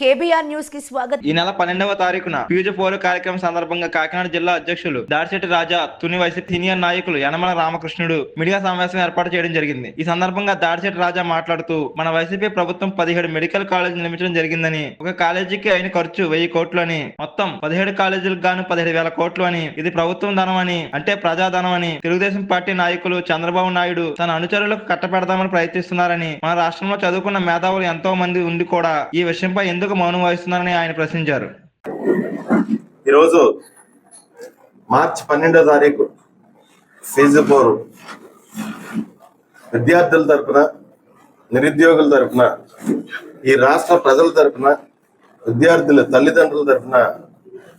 KBR న్యూస్కి స్వాగతం. ఈ నెల పన్నెండవ తారీఖున ఫ్యూజ్ ఫోర్ కార్యక్రమం సందర్భంగా కాకినాడ జిల్లా అధ్యక్షులు దాడిశెట్టి రాజా తుని వైసీపీ సీనియర్ నాయకులు యనమల రామకృష్ణుడు మీడియా సమావేశం ఏర్పాటు చేయడం జరిగింది. ఈ సందర్భంగా దాడిశెట్టి రాజా మాట్లాడుతూ మన వైసీపీ ప్రభుత్వం పదిహేడు మెడికల్ కాలేజీలు నిర్మించడం జరిగిందని ఒక కాలేజీకి అయిన ఖర్చు వెయ్యి కోట్లు అని మొత్తం పదిహేడు కాలేజీలకు గాను పదిహేడు వేల కోట్లు అని ఇది ప్రభుత్వం ధనం అని అంటే ప్రజాధనం అని తెలుగుదేశం పార్టీ నాయకులు చంద్రబాబు నాయుడు తన అనుచరులకు కట్టపెడదామని ప్రయత్నిస్తున్నారని మన రాష్ట్రంలో చదువుకున్న మేధావులు ఎంతో మంది ఉండి కూడా ఈ విషయంపై ఎందుకు మౌనం వహిస్తున్నారని ఆయన ప్రశ్నించారు. ఈరోజు మార్చి పన్నెండో తారీఖు ఫీజు పోరు. విద్యార్థుల తరఫున నిరుద్యోగుల తరఫున ఈ రాష్ట్ర ప్రజల తరఫున విద్యార్థుల తల్లిదండ్రుల తరఫున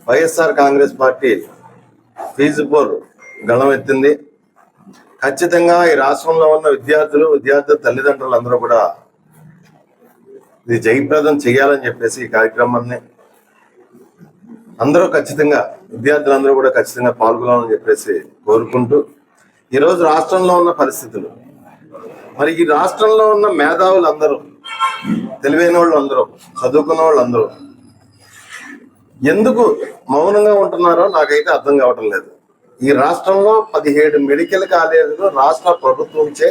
వైఎస్ఆర్ కాంగ్రెస్ పార్టీ ఫీజు పోరు గళమెత్తింది. ఖచ్చితంగా ఈ రాష్ట్రంలో ఉన్న విద్యార్థులు విద్యార్థుల తల్లిదండ్రులు అందరూ కూడా ఇది జయప్రదం చేయాలని చెప్పేసి ఈ కార్యక్రమాన్ని అందరూ ఖచ్చితంగా విద్యార్థులందరూ కూడా ఖచ్చితంగా పాల్గొనాలని చెప్పేసి కోరుకుంటూ ఈరోజు రాష్ట్రంలో ఉన్న పరిస్థితులు మరి ఈ రాష్ట్రంలో ఉన్న మేధావులు అందరూ తెలివైన వాళ్ళు అందరూ చదువుకున్న వాళ్ళు అందరూ ఎందుకు మౌనంగా ఉంటున్నారో నాకైతే అర్థం కావటం లేదు. ఈ రాష్ట్రంలో పదిహేడు మెడికల్ కాలేజీలు రాష్ట్ర ప్రభుత్వంచే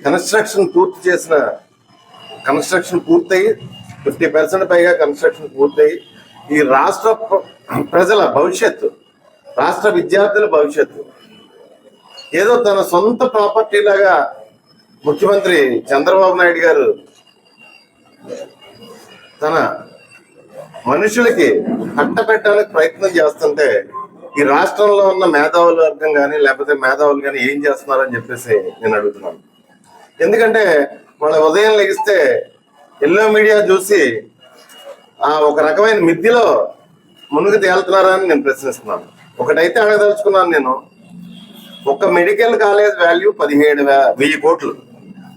కన్స్ట్రక్షన్ పూర్తి చేసిన కన్స్ట్రక్షన్ పూర్తయి ఫిఫ్టీ పర్సెంట్ పైగా కన్స్ట్రక్షన్ పూర్తయి. ఈ రాష్ట్ర ప్ర- ప్రజల భవిష్యత్తు రాష్ట్ర విద్యార్థుల భవిష్యత్తు. ఏదో తన సొంత ప్రాపర్టీ లాగా ముఖ్యమంత్రి చంద్రబాబు నాయుడు గారు తన మనుషులకి కట్టబెట్టడానికి ప్రయత్నం చేస్తుంటే ఈ రాష్ట్రంలో ఉన్న మేధావుల వర్గం కానీ లేకపోతే మేధావులు కానీ ఏం చేస్తున్నారని చెప్పేసి నేను అడుగుతున్నాను. ఎందుకంటే వాళ్ళ ఉదయం లెగిస్తే ఎల్లో మీడియా చూసి ఆ ఒక రకమైన మిద్దిలో మునుగు తేలుతున్నారని అని నేను ప్రశ్నిస్తున్నాను. ఒకటైతే అడగదలుచుకున్నాను నేను. ఒక మెడికల్ కాలేజ్ వాల్యూ పదిహేడు వెయ్యి కోట్లు.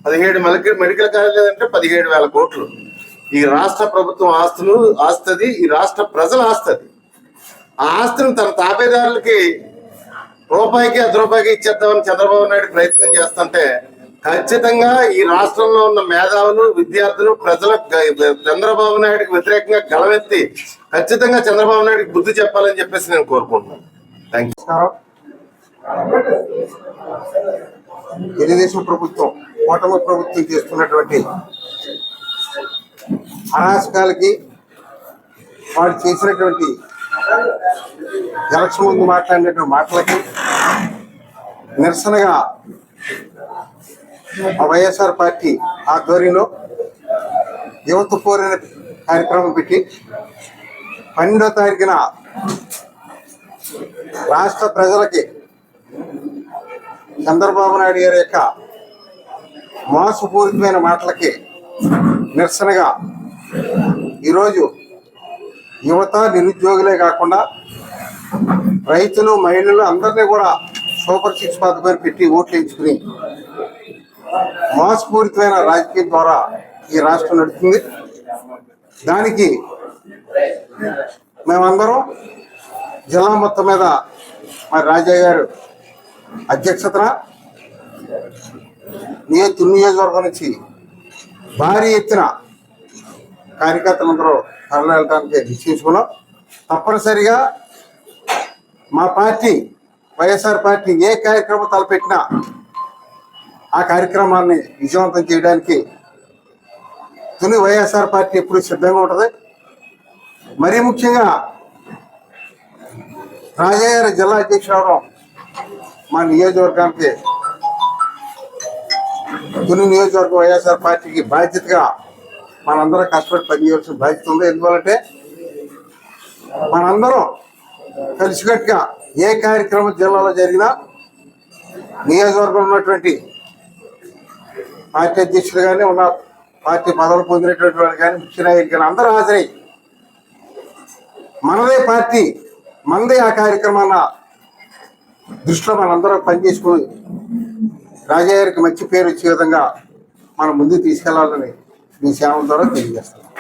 పదిహేడు మెడికల్ మెడికల్ కాలేజ్ అంటే పదిహేడు వేల కోట్లు. ఈ రాష్ట్ర ప్రభుత్వం ఆస్తులు ఆస్తది ఈ రాష్ట్ర ప్రజల ఆస్తుంది. ఆ ఆస్తిని తన తాపేదారులకి రూపాయికి అర్ధ రూపాయికి ఇచ్చేద్దామని చంద్రబాబు నాయుడు ప్రయత్నం చేస్తుంటే ఖచ్చితంగా ఈ రాష్ట్రంలో ఉన్న మేధావులు విద్యార్థులు ప్రజల చంద్రబాబు నాయుడుకి వ్యతిరేకంగా గలవెత్తి ఖచ్చితంగా చంద్రబాబు నాయుడుకి బుద్ధి చెప్పాలని చెప్పేసి నేను కోరుకుంటున్నాను. థ్యాంక్ యూ తెలుగుదేశం ప్రభుత్వం కూటమి ప్రభుత్వం చేస్తున్నటువంటి అరాచకాలకి వాడు చేసినటువంటి ఎలక్షన్ ముందు మాట్లాడినటువంటి మాటలకి నిరసనగా వైఎస్ఆర్ పార్టీ ఆధ్వర్యంలో యువత పోరిన కార్యక్రమం పెట్టి పన్నెండో తారీఖున రాష్ట్ర ప్రజలకి చంద్రబాబు నాయుడు గారి యొక్క మోసపూరితమైన మాటలకి నిరసనగా ఈరోజు యువత నిరుద్యోగులే కాకుండా రైతులు మహిళలు అందరినీ కూడా సూపర్ సిక్స్ పథకాన్ని పెట్టి ఓట్లు వేయించుకుని మోసపూరితమైన రాజకీయం ద్వారా ఈ రాష్ట్రం నడుస్తుంది. దానికి మేమందరం జిల్లా మొత్తం మీద మరి రాజయ్య గారు అధ్యక్షతన నియో నియోజకవర్గం నుంచి భారీ ఎత్తున కార్యకర్తలందరూ తరలి వెళ్ళడానికి నిశ్చయించుకున్నాం. తప్పనిసరిగా మా పార్టీ వైఎస్ఆర్ పార్టీ ఏ కార్యక్రమం తలపెట్టినా ఆ కార్యక్రమాన్ని విజయవంతం చేయడానికి తుని వైఎస్ఆర్ పార్టీ ఎప్పుడు సిద్ధంగా ఉంటుంది. మరీ ముఖ్యంగా రాజయ్య గారి జిల్లా అధ్యక్షుడు అవడం మా నియోజకవర్గానికి తుని నియోజకవర్గం వైఎస్ఆర్ పార్టీకి బాధ్యతగా మనందరం కష్టపడి పనిచేయాల్సిన బాధ్యత ఉంది. ఎందువల్లంటే మనందరం కలిసికట్టుగా ఏ కార్యక్రమం జిల్లాలో జరిగినా నియోజకవర్గంలో ఉన్నటువంటి పార్టీ అధ్యక్షులు కానీ ఉన్న పార్టీ పదవులు పొందినటువంటి వాళ్ళు కానీ ముఖ్య నాయకులు కానీ అందరూ హాజరై మనదే పార్టీ మనదే ఆ కార్యక్రమాల దృష్టిలో మనందరూ పనిచేసుకుని రాజయ్య గారికి మంచి పేరు వచ్చే విధంగా మనం ముందుకు తీసుకెళ్ళాలని మీ సేవల ద్వారా తెలియజేస్తాం